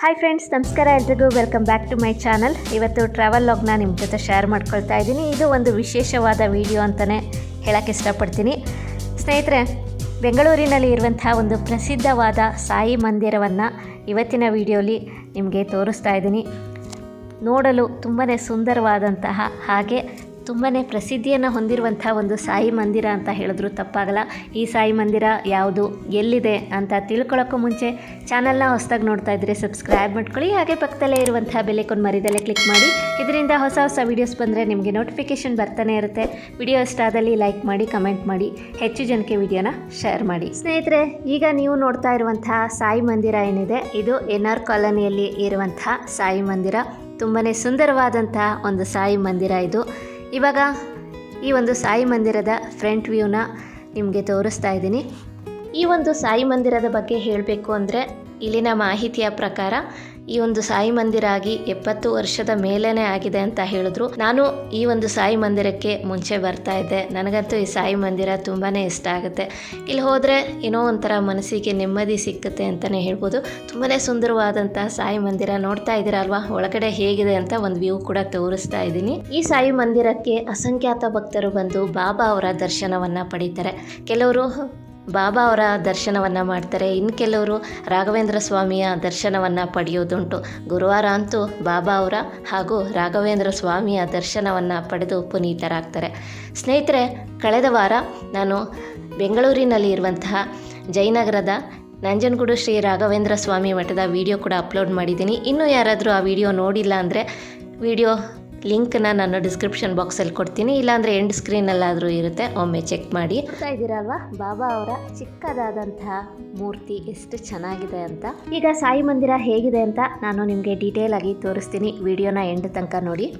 Hi friends ನಮಸ್ಕಾರ ಎಲ್ರಿಗೂ. Welcome back to my channel ಇವತ್ತು ಟ್ರಾವೆಲ್ ಲಾಗ್ನ ನಿಮ್ಮ ಜೊತೆ ಶೇರ್ ಮಾಡ್ಕೊಳ್ತಾ ಇದ್ದೀನಿ. ಇದು ಒಂದು ವಿಶೇಷವಾದ ವಿಡಿಯೋ ಅಂತಲೇ ಹೇಳೋಕ್ಕೆ ಇಷ್ಟಪಡ್ತೀನಿ. ಸ್ನೇಹಿತರೆ, ಬೆಂಗಳೂರಿನಲ್ಲಿ ಇರುವಂತಹ ಒಂದು ಪ್ರಸಿದ್ಧವಾದ ಸಾಯಿ ಮಂದಿರವನ್ನು ಇವತ್ತಿನ ವಿಡಿಯೋಲಿ ನಿಮಗೆ ತೋರಿಸ್ತಾ ಇದ್ದೀನಿ. ನೋಡಲು ತುಂಬಾ ಸುಂದರವಾದಂತಹ ಹಾಗೆ ತುಂಬಾ ಪ್ರಸಿದ್ಧಿಯನ್ನು ಹೊಂದಿರುವಂಥ ಒಂದು ಸಾಯಿ ಮಂದಿರ ಅಂತ ಹೇಳಿದ್ರು ತಪ್ಪಾಗಲ್ಲ. ಈ ಸಾಯಿ ಮಂದಿರ ಯಾವುದು, ಎಲ್ಲಿದೆ ಅಂತ ತಿಳ್ಕೊಳ್ಳೋಕ್ಕೂ ಮುಂಚೆ ಚಾನಲ್ನ ಹೊಸದಾಗಿ ನೋಡ್ತಾ ಇದ್ದರೆ ಸಬ್ಸ್ಕ್ರೈಬ್ ಮಾಡ್ಕೊಳ್ಳಿ. ಹಾಗೆ ಪಕ್ಕದಲ್ಲೇ ಇರುವಂಥ ಬೆಲೆಕೊಂಡು ಮರಿದಲ್ಲೇ ಕ್ಲಿಕ್ ಮಾಡಿ. ಇದರಿಂದ ಹೊಸ ಹೊಸ ವೀಡಿಯೋಸ್ ಬಂದರೆ ನಿಮಗೆ ನೋಟಿಫಿಕೇಷನ್ ಬರ್ತಾನೆ ಇರುತ್ತೆ. ವಿಡಿಯೋ ಇಷ್ಟ ಆದಲ್ಲಿ ಲೈಕ್ ಮಾಡಿ, ಕಮೆಂಟ್ ಮಾಡಿ, ಹೆಚ್ಚು ಜನಕ್ಕೆ ವಿಡಿಯೋನ ಶೇರ್ ಮಾಡಿ. ಸ್ನೇಹಿತರೆ, ಈಗ ನೀವು ನೋಡ್ತಾ ಇರುವಂತಹ ಸಾಯಿ ಮಂದಿರ ಏನಿದೆ, ಇದು ಎನ್ ಆರ್ ಕಾಲೋನಿಯಲ್ಲಿ ಇರುವಂತಹ ಸಾಯಿ ಮಂದಿರ. ತುಂಬಾ ಸುಂದರವಾದಂತಹ ಒಂದು ಸಾಯಿ ಮಂದಿರ ಇದು. ಇವಾಗ ಈ ಒಂದು ಸಾಯಿ ಮಂದಿರದ ಫ್ರಂಟ್ ವ್ಯೂನ ನಿಮಗೆ ತೋರಿಸ್ತಾ ಇದ್ದೀನಿ. ಈ ಒಂದು ಸಾಯಿ ಮಂದಿರದ ಬಗ್ಗೆ ಹೇಳಬೇಕು ಅಂದರೆ ಇಲ್ಲಿನ ಮಾಹಿತಿಯ ಪ್ರಕಾರ ಈ ಒಂದು ಸಾಯಿ ಮಂದಿರ ಆಗಿ ಎಪ್ಪತ್ತು ವರ್ಷದ ಮೇಲೇನೆ ಆಗಿದೆ ಅಂತ ಹೇಳಿದ್ರು. ನಾನು ಈ ಒಂದು ಸಾಯಿ ಮಂದಿರಕ್ಕೆ ಮುಂಚೆ ಬರ್ತಾ ಇದ್ದೆ. ನನಗಂತೂ ಈ ಸಾಯಿ ಮಂದಿರ ತುಂಬಾ ಇಷ್ಟ ಆಗುತ್ತೆ. ಇಲ್ಲಿ ಹೋದರೆ ಏನೋ ಒಂಥರ ಮನಸ್ಸಿಗೆ ನೆಮ್ಮದಿ ಸಿಕ್ಕುತ್ತೆ ಅಂತಲೇ ಹೇಳ್ಬೋದು. ತುಂಬಾ ಸುಂದರವಾದಂತಹ ಸಾಯಿ ಮಂದಿರ ನೋಡ್ತಾ ಇದ್ದೀರಲ್ವಾ? ಒಳಗಡೆ ಹೇಗಿದೆ ಅಂತ ಒಂದು ವ್ಯೂ ಕೂಡ ತೋರಿಸ್ತಾ ಇದ್ದೀನಿ. ಈ ಸಾಯಿ ಮಂದಿರಕ್ಕೆ ಅಸಂಖ್ಯಾತ ಭಕ್ತರು ಬಂದು ಬಾಬಾ ಅವರ ದರ್ಶನವನ್ನು ಪಡೀತಾರೆ. ಕೆಲವರು ಬಾಬಾ ಅವರ ದರ್ಶನವನ್ನು ಮಾಡ್ತಾರೆ. ಇನ್ನು ಕೆಲವರು ರಾಘವೇಂದ್ರ ಸ್ವಾಮಿಯ ದರ್ಶನವನ್ನು ಪಡೆಯೋದುಂಟು ಗುರುವಾರ ಅಂತೂ ಬಾಬಾ ಅವರ ಹಾಗೂ ರಾಘವೇಂದ್ರ ಸ್ವಾಮಿಯ ದರ್ಶನವನ್ನು ಪಡೆದು ಪುನೀತರಾಗ್ತಾರೆ. ಸ್ನೇಹಿತರೆ, ಕಳೆದ ವಾರ ನಾನು ಬೆಂಗಳೂರಿನಲ್ಲಿ ಇರುವಂತಹ ಜಯನಗರದ ನಂಜನಗೂಡು ಶ್ರೀ ರಾಘವೇಂದ್ರ ಸ್ವಾಮಿ ಮಠದ ವಿಡಿಯೋ ಕೂಡ ಅಪ್ಲೋಡ್ ಮಾಡಿದ್ದೀನಿ. ಇನ್ನೂ ಯಾರಾದರೂ ಆ ವಿಡಿಯೋ ನೋಡಿಲ್ಲ ಅಂದರೆ ವಿಡಿಯೋ ಲಿಂಕ್ನ ನಾನು ಡಿಸ್ಕ್ರಿಪ್ಷನ್ ಬಾಕ್ಸಲ್ಲಿ ಕೊಡ್ತೀನಿ. ಇಲ್ಲಾಂದರೆ ಎಂಡ್ ಸ್ಕ್ರೀನಲ್ಲಾದರೂ ಇರುತ್ತೆ. ಒಮ್ಮೆ ಚೆಕ್ ಮಾಡಿ. ನೋಡ್ತಾ ಇದ್ದೀರಲ್ವಾ? ಬಾಬಾ ಅವರ ಚಿಕ್ಕದಾದಂತಹ ಮೂರ್ತಿ ಎಷ್ಟು ಚೆನ್ನಾಗಿದೆ ಅಂತ. ಈಗ ಸಾಯಿ ಮಂದಿರ ಹೇಗಿದೆ ಅಂತ ನಾನು ನಿಮಗೆ ಡೀಟೇಲ್ ಆಗಿ ತೋರಿಸ್ತೀನಿ. ವಿಡಿಯೋನ ಎಂಡ್ ತನಕ ನೋಡಿ.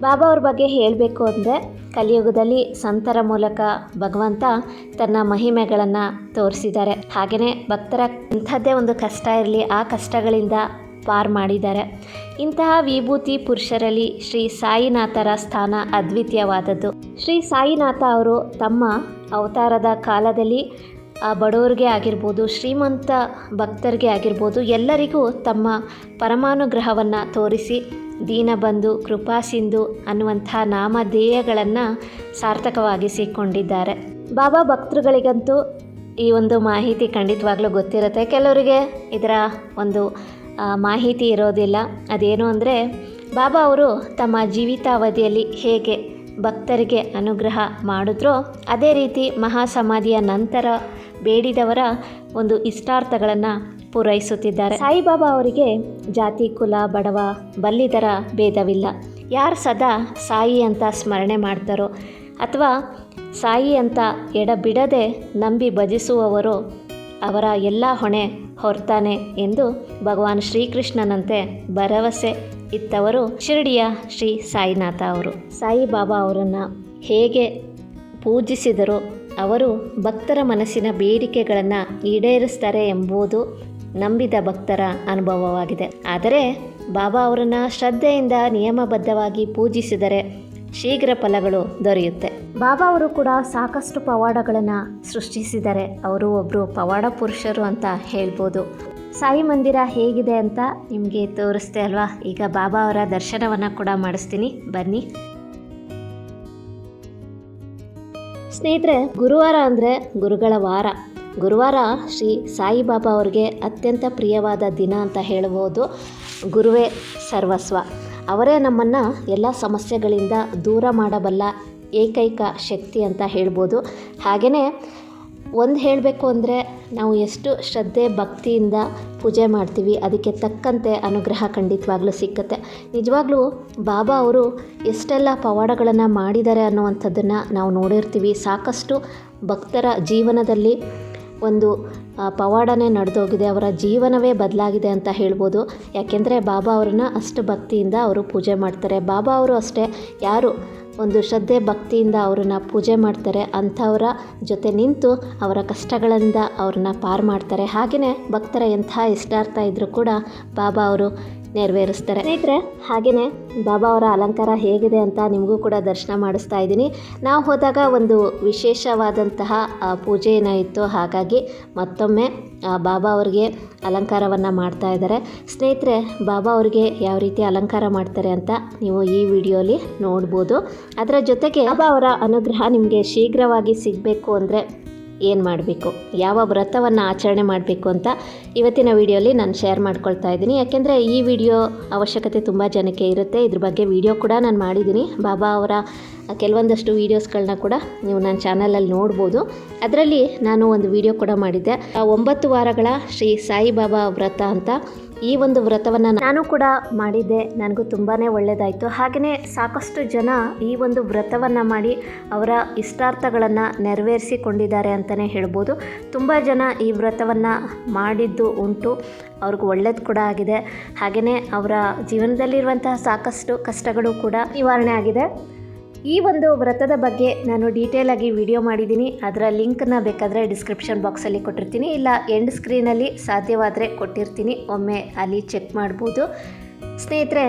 ಬಾಬಾ ಅವ್ರ ಬಗ್ಗೆ ಹೇಳಬೇಕು ಅಂದರೆ ಕಲಿಯುಗದಲ್ಲಿ ಸಂತರ ಮೂಲಕ ಭಗವಂತ ತನ್ನ ಮಹಿಮೆಗಳನ್ನು ತೋರಿಸಿದ್ದಾರೆ. ಹಾಗೆಯೇ ಭಕ್ತರ ಇಂಥದ್ದೇ ಒಂದು ಕಷ್ಟ ಇರಲಿ, ಆ ಕಷ್ಟಗಳಿಂದ ಪಾರ್ ಮಾಡಿದ್ದಾರೆ. ಇಂತಹ ವಿಭೂತಿ ಪುರುಷರಲ್ಲಿ ಶ್ರೀ ಸಾಯಿನಾಥರ ಸ್ಥಾನ ಅದ್ವಿತೀಯವಾದದ್ದು. ಶ್ರೀ ಸಾಯಿನಾಥ ಅವರು ತಮ್ಮ ಅವತಾರದ ಕಾಲದಲ್ಲಿ, ಆ ಬಡವರಿಗೆ ಆಗಿರ್ಬೋದು, ಶ್ರೀಮಂತ ಭಕ್ತರಿಗೆ ಆಗಿರ್ಬೋದು, ಎಲ್ಲರಿಗೂ ತಮ್ಮ ಪರಮಾನುಗ್ರಹವನ್ನು ತೋರಿಸಿ ದೀನಬಂಧು ಕೃಪಾಸಿಂಧು ಅನ್ನುವಂಥ ನಾಮಧೇಯಗಳನ್ನು ಸಾರ್ಥಕವಾಗಿಸಿಕೊಂಡಿದ್ದಾರೆ ಬಾಬಾ ಭಕ್ತೃಗಳಿಗಂತೂ ಈ ಒಂದು ಮಾಹಿತಿ ಖಂಡಿತವಾಗ್ಲೂ ಗೊತ್ತಿರುತ್ತೆ. ಕೆಲವರಿಗೆ ಇದರ ಒಂದು ಮಾಹಿತಿ ಇರೋದಿಲ್ಲ. ಅದೇನು ಅಂದರೆ, ಬಾಬಾ ಅವರು ತಮ್ಮ ಜೀವಿತಾವಧಿಯಲ್ಲಿ ಹೇಗೆ ಭಕ್ತರಿಗೆ ಅನುಗ್ರಹ ಮಾಡಿದ್ರೋ, ಅದೇ ರೀತಿ ಮಹಾಸಮಾಧಿಯ ನಂತರ ಬೇಡಿದವರ ಒಂದು ಇಷ್ಟಾರ್ಥಗಳನ್ನು ಪೂರೈಸುತ್ತಿದ್ದಾರೆ. ಸಾಯಿಬಾಬಾ ಅವರಿಗೆ ಜಾತಿ, ಕುಲ, ಬಡವ, ಬಲ್ಲಿದರ ಭೇದವಿಲ್ಲ. ಯಾರು ಸದಾ ಸಾಯಿ ಅಂತ ಸ್ಮರಣೆ ಮಾಡ್ತಾರೋ ಅಥವಾ ಸಾಯಿ ಅಂತ ಎಡಬಿಡದೆ ನಂಬಿ ಭಜಿಸುವವರು ಅವರ ಎಲ್ಲ ಹೊಣೆ ಹೊರ್ತಾನೆ ಎಂದು ಭಗವಾನ್ ಶ್ರೀಕೃಷ್ಣನಂತೆ ಭರವಸೆ ಇತ್ತವರು ಶಿರಡಿಯ ಶ್ರೀ ಸಾಯಿನಾಥ ಅವರು. ಸಾಯಿಬಾಬಾ ಅವರನ್ನು ಹೇಗೆ ಪೂಜಿಸಿದರು ಅವರು ಭಕ್ತರ ಮನಸ್ಸಿನ ಬೇಡಿಕೆಗಳನ್ನು ಈಡೇರಿಸ್ತಾರೆ ಎಂಬುದು ನಂಬಿದ ಭಕ್ತರ ಅನುಭವವಾಗಿದೆ. ಆದರೆ ಬಾಬಾ ಅವರನ್ನು ಶ್ರದ್ಧೆಯಿಂದ ನಿಯಮಬದ್ಧವಾಗಿ ಪೂಜಿಸಿದರೆ ಶೀಘ್ರ ಫಲಗಳು ದೊರೆಯುತ್ತೆ. ಬಾಬಾ ಅವರು ಕೂಡ ಸಾಕಷ್ಟು ಪವಾಡಗಳನ್ನು ಸೃಷ್ಟಿಸಿದ್ದಾರೆ ಅವರು ಒಬ್ಬರು ಪವಾಡ ಪುರುಷರು ಅಂತ ಹೇಳ್ಬೋದು. ಸಾಯಿ ಮಂದಿರ ಹೇಗಿದೆ ಅಂತ ನಿಮಗೆ ತೋರಿಸ್ತೆ ಅಲ್ವಾ? ಈಗ ಬಾಬಾ ಅವರ ದರ್ಶನವನ್ನು ಕೂಡ ಮಾಡಿಸ್ತೀನಿ. ಬನ್ನಿ. ಸ್ನೇಹಿತರೆ, ಗುರುವಾರ ಅಂದರೆ ಗುರುಗಳ ವಾರ. ಗುರುವಾರ ಶ್ರೀ ಸಾಯಿಬಾಬಾ ಅವರಿಗೆ ಅತ್ಯಂತ ಪ್ರಿಯವಾದ ದಿನ ಅಂತ ಹೇಳ್ಬೋದು ಗುರುವೇ ಸರ್ವಸ್ವ. ಅವರೇ ನಮ್ಮನ್ನು ಎಲ್ಲ ಸಮಸ್ಯೆಗಳಿಂದ ದೂರ ಮಾಡಬಲ್ಲ ಏಕೈಕ ಶಕ್ತಿ ಅಂತ ಹೇಳ್ಬೋದು. ಹಾಗೆಯೇ ಒಂದು ಹೇಳಬೇಕು ಅಂದರೆ ನಾವು ಎಷ್ಟು ಶ್ರದ್ಧೆ ಭಕ್ತಿಯಿಂದ ಪೂಜೆ ಮಾಡ್ತೀವಿ, ಅದಕ್ಕೆ ತಕ್ಕಂತೆ ಅನುಗ್ರಹ ಖಂಡಿತವಾಗ್ಲೂ ಸಿಕ್ಕತ್ತೆ. ನಿಜವಾಗ್ಲೂ ಬಾಬಾ ಅವರು ಎಷ್ಟೆಲ್ಲ ಪವಾಡಗಳನ್ನು ಮಾಡಿದ್ದಾರೆ ಅನ್ನುವಂಥದ್ದನ್ನು ನಾವು ನೋಡಿರ್ತೀವಿ. ಸಾಕಷ್ಟು ಭಕ್ತರ ಜೀವನದಲ್ಲಿ ಒಂದು ಪವಾಡನೇ ನಡೆದೋಗಿದೆ. ಅವರ ಜೀವನವೇ ಬದಲಾಗಿದೆ ಅಂತ ಹೇಳ್ಬೋದು. ಯಾಕೆಂದರೆ ಬಾಬಾ ಅವ್ರನ್ನ ಅಷ್ಟು ಭಕ್ತಿಯಿಂದ ಅವರು ಪೂಜೆ ಮಾಡ್ತಾರೆ. ಬಾಬಾ ಅವರು ಅಷ್ಟೇ ಯಾರು ಒಂದು ಶ್ರದ್ಧೆ, ಭಕ್ತಿಯಿಂದ ಅವರನ್ನು ಪೂಜೆ ಮಾಡ್ತಾರೆ, ಅಂಥವರ ಜೊತೆ ನಿಂತು ಅವರ ಕಷ್ಟಗಳಿಂದ ಅವ್ರನ್ನ ಪಾರು ಮಾಡ್ತಾರೆ. ಹಾಗೆಯೇ ಭಕ್ತರ ಎಂಥ ಇಷ್ಟಾರ್ಥ ಇದ್ದರೂ ಕೂಡ ಬಾಬಾ ಅವರು ನೆರವೇರಿಸ್ತಾರೆ. ಸ್ನೇಹಿತರೆ ಹಾಗೆಯೇ ಬಾಬಾ ಅವರ ಅಲಂಕಾರ ಹೇಗಿದೆ ಅಂತ ನಿಮಗೂ ಕೂಡ ದರ್ಶನ ಮಾಡಿಸ್ತಾ ಇದ್ದೀನಿ. ನಾವು ಹೋದಾಗ ಒಂದು ವಿಶೇಷವಾದಂತಹ ಪೂಜೆ ಏನಾಯಿತು ಹಾಗಾಗಿ ಮತ್ತೊಮ್ಮೆ ಬಾಬಾ ಅವರಿಗೆ ಅಲಂಕಾರವನ್ನು ಮಾಡ್ತಾ ಇದ್ದಾರೆ. ಸ್ನೇಹಿತರೆ, ಬಾಬಾ ಅವರಿಗೆ ಯಾವ ರೀತಿ ಅಲಂಕಾರ ಮಾಡ್ತಾರೆ ಅಂತ ನೀವು ಈ ವಿಡಿಯೋಲಿ ನೋಡ್ಬೋದು. ಅದರ ಜೊತೆಗೆ ಬಾಬಾ ಅವರ ಅನುಗ್ರಹ ನಿಮಗೆ ಶೀಘ್ರವಾಗಿ ಸಿಗಬೇಕು ಅಂದರೆ ಏನು ಮಾಡಬೇಕು? ಯಾವ ವ್ರತವನ್ನು ಆಚರಣೆ ಮಾಡಬೇಕು ಅಂತ ಇವತ್ತಿನ ವಿಡಿಯೋಲಿ ನಾನು ಶೇರ್ ಮಾಡ್ಕೊಳ್ತಾ ಇದ್ದೀನಿ. ಯಾಕೆಂದರೆ ಈ ವಿಡಿಯೋ ಅವಶ್ಯಕತೆ ತುಂಬ ಜನಕ್ಕೆ ಇರುತ್ತೆ. ಇದ್ರ ಬಗ್ಗೆ ವಿಡಿಯೋ ಕೂಡ ನಾನು ಮಾಡಿದ್ದೀನಿ. ಬಾಬಾ ಅವರ ಕೆಲವೊಂದಷ್ಟು ವೀಡಿಯೋಸ್ಗಳನ್ನ ಕೂಡ ನೀವು ನನ್ನ ಚಾನಲಲ್ಲಿ ನೋಡ್ಬೋದು. ಅದರಲ್ಲಿ ನಾನು ಒಂದು ವಿಡಿಯೋ ಕೂಡ ಮಾಡಿದ್ದೆ. ಆ ಒಂಬತ್ತು ವಾರಗಳ ಶ್ರೀ ಸಾಯಿಬಾಬಾ ವ್ರತ ಅಂತ ಈ ಒಂದು ವ್ರತವನ್ನು ನಾನು ಕೂಡ ಮಾಡಿದ್ದೆ. ನನಗೂ ತುಂಬಾ ಒಳ್ಳೆಯದಾಯಿತು ಹಾಗೆಯೇ ಸಾಕಷ್ಟು ಜನ ಈ ಒಂದು ವ್ರತವನ್ನು ಮಾಡಿ ಅವರ ಇಷ್ಟಾರ್ಥಗಳನ್ನು ನೆರವೇರಿಸಿಕೊಂಡಿದ್ದಾರೆ ಅಂತಲೇ ಹೇಳ್ಬೋದು. ತುಂಬ ಜನ ಈ ವ್ರತವನ್ನು ಮಾಡಿದ್ದು ಉಂಟು. ಅವ್ರಿಗೆ ಒಳ್ಳೇದು ಕೂಡ ಆಗಿದೆ. ಹಾಗೆಯೇ ಅವರ ಜೀವನದಲ್ಲಿರುವಂತಹ ಸಾಕಷ್ಟು ಕಷ್ಟಗಳು ಕೂಡ ನಿವಾರಣೆ ಆಗಿದೆ. ಈ ಒಂದು ವ್ರತದ ಬಗ್ಗೆ ನಾನು ಡೀಟೇಲ್ ಆಗಿ ವಿಡಿಯೋ ಮಾಡಿದ್ದೀನಿ. ಅದರ ಲಿಂಕ್ನ ಬೇಕಾದರೆ ಡಿಸ್ಕ್ರಿಪ್ಷನ್ ಬಾಕ್ಸಲ್ಲಿ ಕೊಟ್ಟಿರ್ತೀನಿ. ಇಲ್ಲ ಎಂಡ್ ಸ್ಕ್ರೀನಲ್ಲಿ ಸಾಧ್ಯವಾದರೆ ಕೊಟ್ಟಿರ್ತೀನಿ. ಒಮ್ಮೆ ಅಲ್ಲಿ ಚೆಕ್ ಮಾಡ್ಬೋದು. ಸ್ನೇಹಿತರೆ,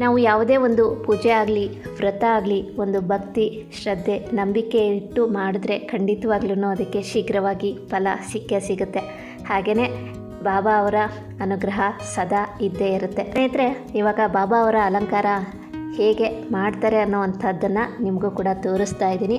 ನಾವು ಯಾವುದೇ ಒಂದು ಪೂಜೆ ಆಗಲಿ, ವ್ರತ ಆಗಲಿ, ಒಂದು ಭಕ್ತಿ, ಶ್ರದ್ಧೆ, ನಂಬಿಕೆ ಇಟ್ಟು ಮಾಡಿದ್ರೆ ಖಂಡಿತವಾಗ್ಲೂ ಅದಕ್ಕೆ ಶೀಘ್ರವಾಗಿ ಫಲ ಸಿಕ್ಕೇ ಸಿಗುತ್ತೆ. ಹಾಗೆಯೇ ಬಾಬಾ ಅವರ ಅನುಗ್ರಹ ಸದಾ ಇದ್ದೇ ಇರುತ್ತೆ. ಸ್ನೇಹಿತರೆ, ಇವಾಗ ಬಾಬಾ ಅವರ ಅಲಂಕಾರ ಹೇಗೆ ಮಾಡ್ತಾರೆ ಅನ್ನೋವಂಥದ್ದನ್ನು ನಿಮಗೂ ಕೂಡ ತೋರಿಸ್ತಾ ಇದ್ದೀನಿ.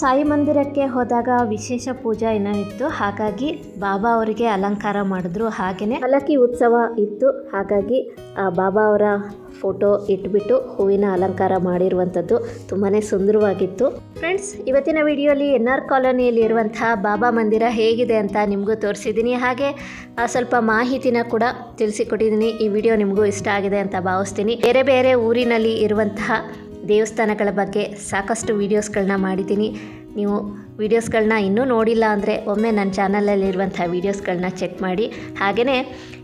ಸಾಯಿ ಮಂದಿರಕ್ಕೆ ಹೋದಾಗ ವಿಶೇಷ ಪೂಜಾ ಏನೋ ಇತ್ತು ಹಾಗಾಗಿ ಬಾಬಾ ಅವರಿಗೆ ಅಲಂಕಾರ ಮಾಡಿದ್ರು ಹಾಗೆಯೇ ಪಲಕಿ ಉತ್ಸವ ಇತ್ತು. ಹಾಗಾಗಿ ಆ ಬಾಬಾ ಅವರ ಫೋಟೋ ಇಟ್ಬಿಟ್ಟು ಹೂವಿನ ಅಲಂಕಾರ ಮಾಡಿರುವಂಥದ್ದು ತುಂಬಾ ಸುಂದರವಾಗಿತ್ತು. ಫ್ರೆಂಡ್ಸ್, ಇವತ್ತಿನ ವಿಡಿಯೋಲಿ ಎನ್ ಆರ್ ಕಾಲೋನಿಯಲ್ಲಿ ಇರುವಂತಹ ಬಾಬಾ ಮಂದಿರ ಹೇಗಿದೆ ಅಂತ ನಿಮಗೂ ತೋರಿಸಿದ್ದೀನಿ. ಹಾಗೆ ಸ್ವಲ್ಪ ಮಾಹಿತಿನ ಕೂಡ ತಿಳಿಸಿಕೊಟ್ಟಿದ್ದೀನಿ. ಈ ವಿಡಿಯೋ ನಿಮಗೂ ಇಷ್ಟ ಆಗಿದೆ ಅಂತ ಭಾವಿಸ್ತೀನಿ. ಬೇರೆ ಬೇರೆ ಊರಿನಲ್ಲಿ ಇರುವಂತಹ ದೇವಸ್ಥಾನಗಳ ಬಗ್ಗೆ ಸಾಕಷ್ಟು ವೀಡಿಯೋಸ್ಗಳನ್ನ ಮಾಡಿದ್ದೀನಿ. ನೀವು ವೀಡಿಯೋಸ್ಗಳನ್ನ ಇನ್ನೂ ನೋಡಿಲ್ಲ ಅಂದರೆ ಒಮ್ಮೆ ನನ್ನ ಚಾನಲಲ್ಲಿರುವಂಥ ವೀಡಿಯೋಸ್ಗಳನ್ನ ಚೆಕ್ ಮಾಡಿ. ಹಾಗೆಯೇ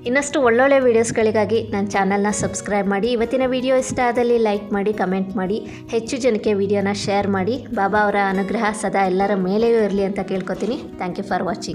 ಇನ್ನಷ್ಟು ಒಳ್ಳೊಳ್ಳೆ ವೀಡಿಯೋಸ್ಗಳಿಗಾಗಿ ನನ್ನ ಚಾನಲ್ನ ಸಬ್ಸ್ಕ್ರೈಬ್ ಮಾಡಿ. ಇವತ್ತಿನ ವಿಡಿಯೋ ಇಷ್ಟ ಆದಲ್ಲಿ ಲೈಕ್ ಮಾಡಿ, ಕಮೆಂಟ್ ಮಾಡಿ. ಹೆಚ್ಚು ಜನಕ್ಕೆ ವಿಡಿಯೋನ ಶೇರ್ ಮಾಡಿ. ಬಾಬಾ ಅವರ ಅನುಗ್ರಹ ಸದಾ ಎಲ್ಲರ ಮೇಲೆಯೂ ಇರಲಿ ಅಂತ ಕೇಳ್ಕೊತೀನಿ. Thank you for watching.